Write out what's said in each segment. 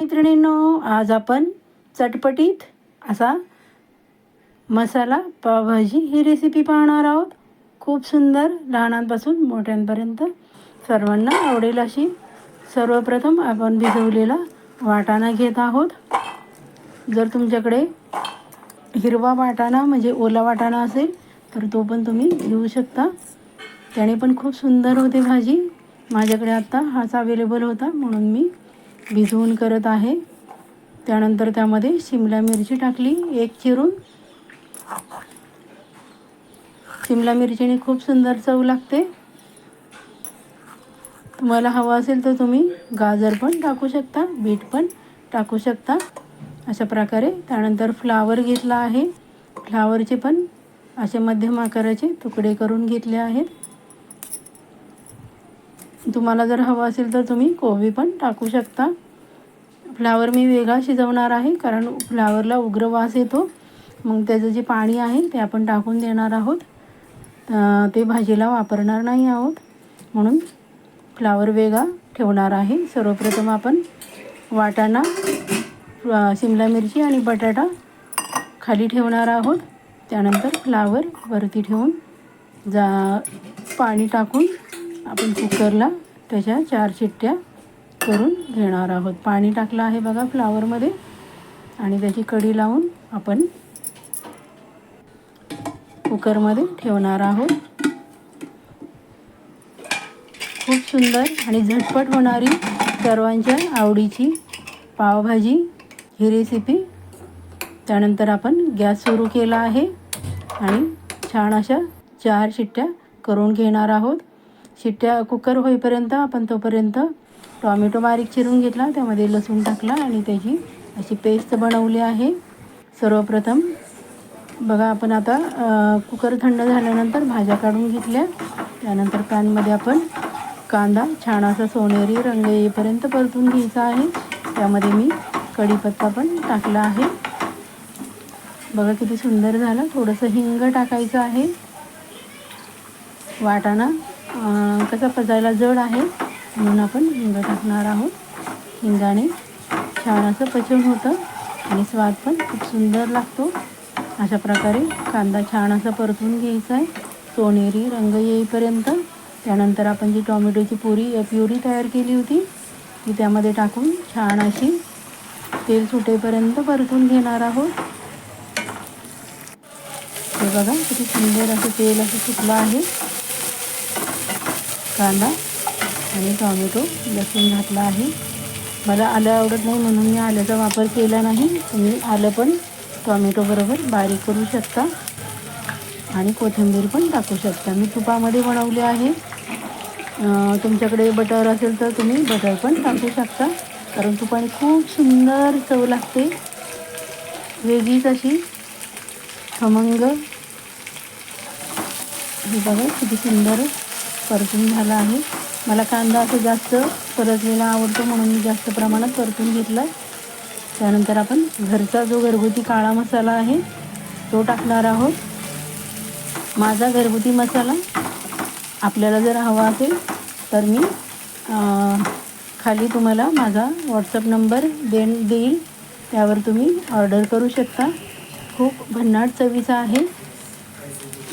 मैत्रिणींनो आज आपण चटपटीत असा मसाला पावभाजी ही रेसिपी पाहणार आहोत. खूप सुंदर लहानांपासून मोठ्यांपर्यंत सर्वांना आवडेल अशी सर्वप्रथम आपण भिजवलेला वाटाणा घेत आहोत. जर तुमच्याकडे हिरवा वाटाणा म्हणजे ओला वाटाणा असेल तर तो पण तुम्ही घेऊ शकता. त्याने पण खूप सुंदर होते भाजी. माझ्याकडे आत्ता हाच अवेलेबल होता म्हणून मी भिजवून करत आहे. त्यानंतर त्यामध्ये शिमला मिरची टाकली एक चिरून. शिमला मिरचीने खूप सुंदर चव लागते. तुम्हाला हवं असेल तर तुम्ही गाजर पण टाकू शकता बीट पण टाकू शकता. अशा प्रकारे त्यानंतर फ्लावर घेतला आहे. फ्लावरचे पण असे मध्यम आकाराचे तुकडे करून घेतले आहेत. तुम्हाला जर हवं असेल तर तुम्ही कोबी पण टाकू शकता. फ्लावर मी वेगळा शिजवणार आहे कारण फ्लावरला उग्र वास येतो. मग त्याचं जे पाणी आहे ते आपण टाकून देणार आहोत. ते भाजीला वापरणार नाही आहोत. म्हणून फ्लावर वेगळा ठेवणार आहे. सर्वप्रथम आपण वाटाणा शिमला मिरची आणि बटाटा खाली ठेवणार आहोत. त्यानंतर फ्लावर वरती ठेवून जा पाणी टाकून आपण कुकरला त्याच्या चार चिट्ट्या करून घेणार आहोत. पाणी टाकलं आहे बघा फ्लावरमध्ये आणि त्याची कढी लावून आपण कुकरमध्ये ठेवणार आहोत. खूप सुंदर आणि झटपट होणारी सर्वांच्या आवडीची पावभाजी ही रेसिपी त्यानंतर आपण गॅस सुरू केला आहे. आणि छान अशा चार शिट्ट्या करून घेणार आहोत. शिट्ट्या कुकर होईपर्यंत आपण तोपर्यंत टॉमॅटो बारीक चिरून घेतला त्यामध्ये लसूण टाकला आणि त्याची अशी पेस्ट बनवली आहे. सर्वप्रथम बघा आपण आता कुकर थंड झाल्यानंतर भाज्या काढून घेतल्या. त्यानंतर पॅनमध्ये आपण कांदा छान असा सोनेरी रंग येईपर्यंत परतून घ्यायचा आहे. त्यामध्ये मी कढीपत्ता पण टाकला आहे. बघा किती सुंदर झालं. थोडंसं हिंग टाकायचं आहे. वाटाणा कसा पचायला जड आहे म्हणून आपण हिंग टाकणार आहोत. हिंगाने छान असं पचन होतं आणि स्वाद पण खूप सुंदर लागतो. अशा प्रकारे कांदा छान असा परतून घ्यायचा आहे. सोनेरी रंग येईपर्यंत. त्यानंतर आपण जी टॉमॅटोची पुरी प्युरी तयार केली होती ती त्यामध्ये टाकून छान अशी तेल सुटेपर्यंत परतून घेणार आहोत. हे बघा किती सुंदर असं तेल असं सुटलं आहे. कांदा आणि टॉमॅटो लसूण घातला आहे. मला आलं आवडत नाही म्हणून मी आल्याचा वापर केला नाही. तुम्ही आलं पण टॉमॅटोबरोबर बारीक करू शकता आणि कोथिंबीर पण टाकू शकता. मी तुपामध्ये बनवले आहे. तुमच्याकडे बटर असेल तर तुम्ही बटर पण टाकू शकता. कारण तुपाने खूप सुंदर चव लागते. वेगळीच अशी खमंग. हे बघा किती सुंदर परतून झाला आहे. मला कांदा असं जास्त परतलेला आवडतो म्हणून मी जास्त प्रमाणात परतून घेतला त्यानंतर आपण घरचा जो घरगुती काळा मसाला आहे तो टाकणार आहोत. माझा घरगुती मसाला आपल्याला जर हवा असेल तर मी खाली तुम्हाला माझा व्हॉट्सअप नंबर देण देईल. त्यावर तुम्ही ऑर्डर करू शकता. खूप भन्नाट चवीचा आहे.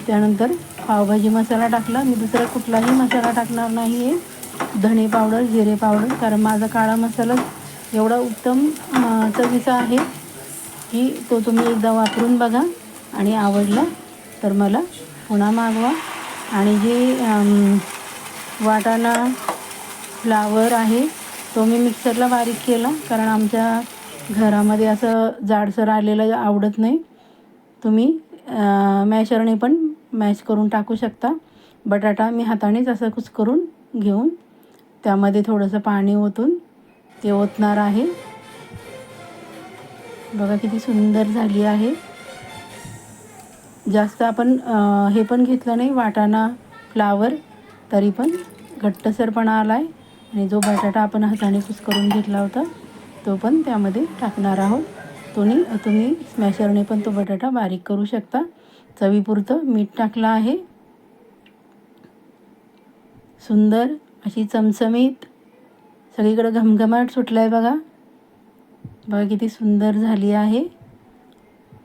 त्यानंतर पावभाजी मसाला टाकला. मी दुसरा कुठलाही मसाला टाकणार नाही आहे धणे पावडर जिरे पावडर कारण माझा काळा मसाला एवढा उत्तम चवीचा आहे की तो तुम्ही एकदा वापरून बघा आणि आवडला तर मला पुन्हा मागवा. आणि जे वाटाणा फ्लावर आहे तो मी मिक्सरला बारीक केला कारण आमच्या घरामध्ये असं जाडसर आलेलं आवडत नाही. तुम्ही मॅशरने पण मॅश करून टाकू शकता. बटाटा मी हातानेच असं कुच करून घेऊन त्यामध्ये थोडंसं पाणी ओतून ते ओतणार आहे. बघा किती सुंदर झाली आहे. जास्त आपण हे पण घेतलं नाही वाटाणा फ्लावर तरी पण घट्टसरपणा आला आहे आणि जो बटाटा आपण हाताने कुस करून घेतला होता तो पण त्यामध्ये टाकणार आहोत. तुम्ही तुम्ही स्मॅशरने पण तो बटाटा बारीक करू शकता. चवीपुरतं मीठ टाकलं आहे. सुंदर अशी चमचमीत सगळीकडं घमघमाट सुटला आहे बघा. बघा किती सुंदर झाली आहे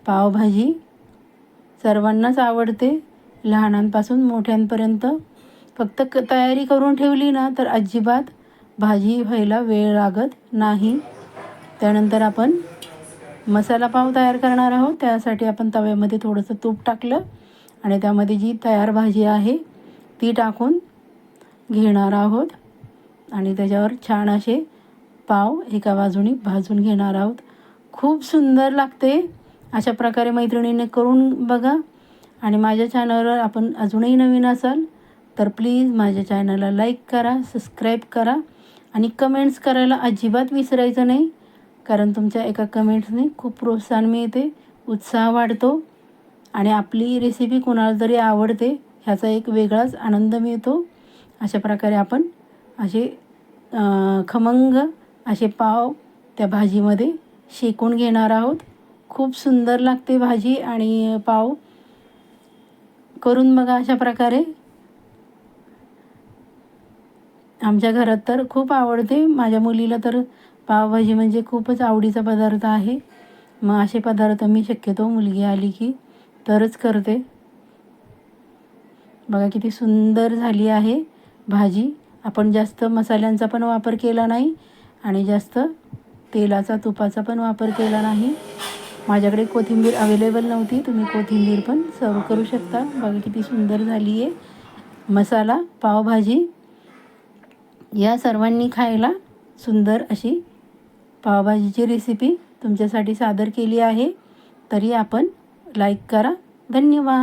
पावभाजी. सर्वांनाच आवडते. लहानांपासून मोठ्यांपर्यंत. फक्त क तयारी करून ठेवली ना तर अजिबात भाजी व्हायला वेळ लागत नाही. त्यानंतर आपण मसाला पाव तयार करणार आहोत. त्यासाठी आपण तव्यामध्ये थोडंसं तूप टाकलं आणि त्यामध्ये जी तयार भाजी आहे ती टाकून घेणार आहोत. आणि त्याच्यावर छान असे पाव एका बाजूनी भाजून घेणार आहोत. खूप सुंदर लागते. अशा प्रकारे मैत्रिणीने करून बघा. आणि माझ्या चॅनलवर आपण अजूनही नवीन असाल तर प्लीज माझ्या चॅनलला लाईक करा सबस्क्राईब करा. आणि कमेंट्स करायला अजिबात विसरायचं नाही. कारण तुमच्या एका कमेंट्सने खूप प्रोत्साहन मिळते उत्साह वाढतो आणि आपली रेसिपी कोणाला तरी आवडते ह्याचा एक वेगळाच आनंद मिळतो. अशा प्रकारे आपण असे खमंग असे पाव त्या भाजीमध्ये शेकून घेणार आहोत. खूप सुंदर लागते भाजी आणि पाव. करून बघा अशा प्रकारे. आमच्या घरात तर खूप आवडते माझ्या मुलीला तर पावभाजी म्हणजे खूपच आवडीचा पदार्थ आहे. मग असे पदार्थ मी शक्यतो मुलगी आली की तरच करते. बघा किती सुंदर झाली आहे भाजी. आपण जास्त मसाल्यांचा पण वापर केला नाही आणि जास्त तेलाचा तुपाचा पण वापर केला नाही. माझ्याकडे कोथिंबीर अवेलेबल नव्हती. तुम्ही कोथिंबीर पण सर्व करू शकता. बघा किती सुंदर झाली आहे. मसाला पावभाजी या सर्वांनी खायला सुंदर अशी पावभाजीची रेसिपी तुमच्यासाठी सादर केली आहे. तरी आपण लाईक करा. धन्यवाद.